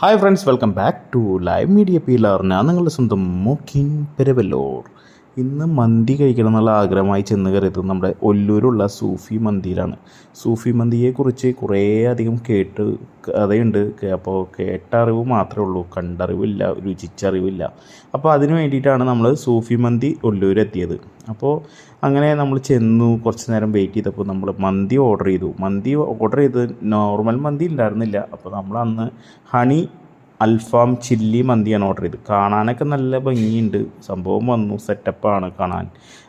Hi friends welcome back to live media peeler ഞാൻ നിങ്ങളുടെ സ്വന്തം മോക്കിൻ പെരവല്ലൂർ. ഇന്ന് മന്തി കഴിക്കണം എന്നുള്ള ആഗ്രഹമായി ചെന്ന് കയറിയത് നമ്മുടെ ഒല്ലൂരുള്ള സൂഫി മന്തിയിലാണ്. സൂഫി മന്തിയെക്കുറിച്ച് കുറേ അധികം കേട്ട് കഥയുണ്ട്. അപ്പോൾ കേട്ട അറിവ് മാത്രമേ ഉള്ളൂ. കണ്ടറിവില്ല രുചിച്ചറിവില്ല. അപ്പോൾ അതിന് വേണ്ടിയിട്ടാണ് നമ്മൾ സൂഫി മന്തി ഒല്ലൂരെത്തിയത്. അപ്പോൾ അങ്ങനെ നമ്മൾ ചെന്നു കുറച്ച് നേരം വെയിറ്റ് ചെയ്തപ്പോൾ നമ്മൾ മന്തി ഓർഡർ ചെയ്തു. മന്തി ഓർഡർ ചെയ്ത് നോർമൽ മന്തി ഉണ്ടായിരുന്നില്ല അപ്പോൾ നമ്മൾ അന്ന് ഹണി അൽഫാം ചില്ലി മന്തിയാണ് ഓർഡർ ചെയ്ത് കാണാനൊക്കെ നല്ല ഭംഗിയുണ്ട്. സംഭവം വന്നു. സെറ്റപ്പാണ് കാണാൻ.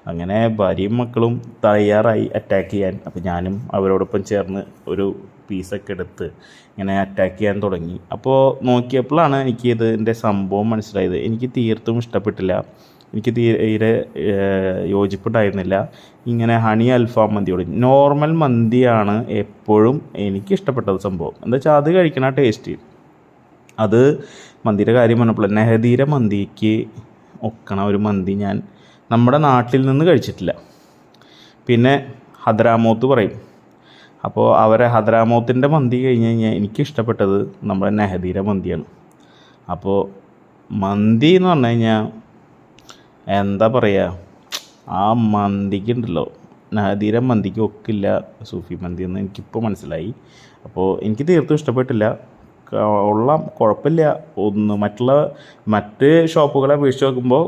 അങ്ങനെ ഭാര്യയും മക്കളും തയ്യാറായി അറ്റാക്ക് ചെയ്യാൻ. അപ്പോൾ ഞാനും അവരോടൊപ്പം ചേർന്ന് ഒരു പീസൊക്കെ എടുത്ത് ഇങ്ങനെ അറ്റാക്ക് ചെയ്യാൻ തുടങ്ങി. അപ്പോൾ നോക്കിയപ്പോഴാണ് എനിക്ക് ഇതിന്റെ സംഭവം മനസ്സിലായത്. എനിക്ക് തീർത്തും ഇഷ്ടപ്പെട്ടില്ല. എനിക്ക് തീരെ യോജിപ്പുണ്ടായിരുന്നില്ല. ഇങ്ങനെ ഹണി അൽഫാം മന്തിയോട്. നോർമൽ മന്തിയാണ് എപ്പോഴും എനിക്ക് ഇഷ്ടപ്പെട്ടത് സംഭവം. എന്താ വെച്ചാൽ അത് കഴിക്കണ ടേസ്റ്റ് അത് മന്തിയുടെ കാര്യം പറഞ്ഞപ്പോൾ നെഹദീര മന്തിക്ക് ഒക്കണ ഒരു മന്തി ഞാൻ നമ്മുടെ നാട്ടിൽ നിന്ന് കഴിച്ചിട്ടില്ല. പിന്നെ ഹദ്രാമോത്ത് പറയും. അപ്പോൾ അവരെ ഹദ്രാമോത്തിന്റെ മന്തി കഴിഞ്ഞ് കഴിഞ്ഞാൽ എനിക്ക് ഇഷ്ടപ്പെട്ടത് നമ്മുടെ നെഹദീര മന്തിയാണ്. അപ്പോൾ മന്തി എന്ന് പറഞ്ഞു കഴിഞ്ഞാൽ എന്താ പറയുക ആ മന്തിക്ക് ഉണ്ടല്ലോ നഹദീര മന്തിക്ക് ഒക്കില്ല സൂഫി മന്തി എന്ന് എനിക്കിപ്പോൾ മനസ്സിലായി. അപ്പോൾ എനിക്ക് തീർത്തും ഇഷ്ടപ്പെട്ടില്ല. ഉള്ള കുഴപ്പമില്ല. ഒന്ന് മറ്റുള്ള മറ്റ് ഷോപ്പുകളെ അപേക്ഷിച്ച് നോക്കുമ്പോൾ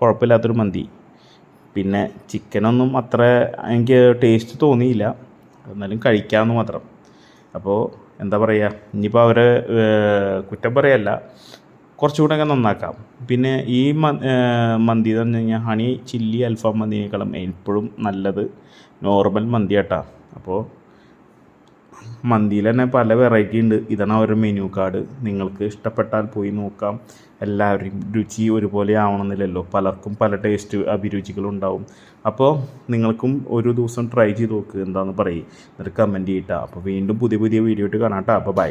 കുഴപ്പമില്ലാത്തൊരു മന്തി. പിന്നെ ചിക്കനൊന്നും അത്ര എനിക്ക് ടേസ്റ്റ് തോന്നിയില്ല. എന്നാലും കഴിക്കാമെന്ന് മാത്രം. അപ്പോൾ എന്താ പറയുക ഇനിയിപ്പോൾ അവരെ കുറ്റം പറയല്ല. കുറച്ചുകൂടെ ഒക്കെ നന്നാക്കാം. പിന്നെ ഈ മന്തി എന്ന് പറഞ്ഞു കഴിഞ്ഞാൽ ഹണി ചില്ലി അൽഫാം മന്തിനേക്കാളും എപ്പോഴും നല്ലത് നോർമൽ മന്തി കേട്ടോ അപ്പോൾ മന്തിയിൽ തന്നെ പല വെറൈറ്റി ഉണ്ട്. ഇതാണ് അവരുടെ മെനു കാർഡ് നിങ്ങൾക്ക് ഇഷ്ടപ്പെട്ടാൽ പോയി നോക്കാം. എല്ലാവരുടെയും രുചി ഒരുപോലെ ആവണമെന്നില്ലല്ലോ. പലർക്കും പല ടേസ്റ്റ് അഭിരുചികളുണ്ടാവും അപ്പോൾ നിങ്ങൾക്കും ഒരു ദിവസം ട്രൈ ചെയ്ത് നോക്ക്. എന്താണെന്ന് പറയും. എന്നിട്ട് കമന്റ് ചെയ്യട്ടോ അപ്പോൾ വീണ്ടും പുതിയ പുതിയ വീഡിയോ ഇട്ട് കാണാം കേട്ടോ അപ്പോൾ ബൈ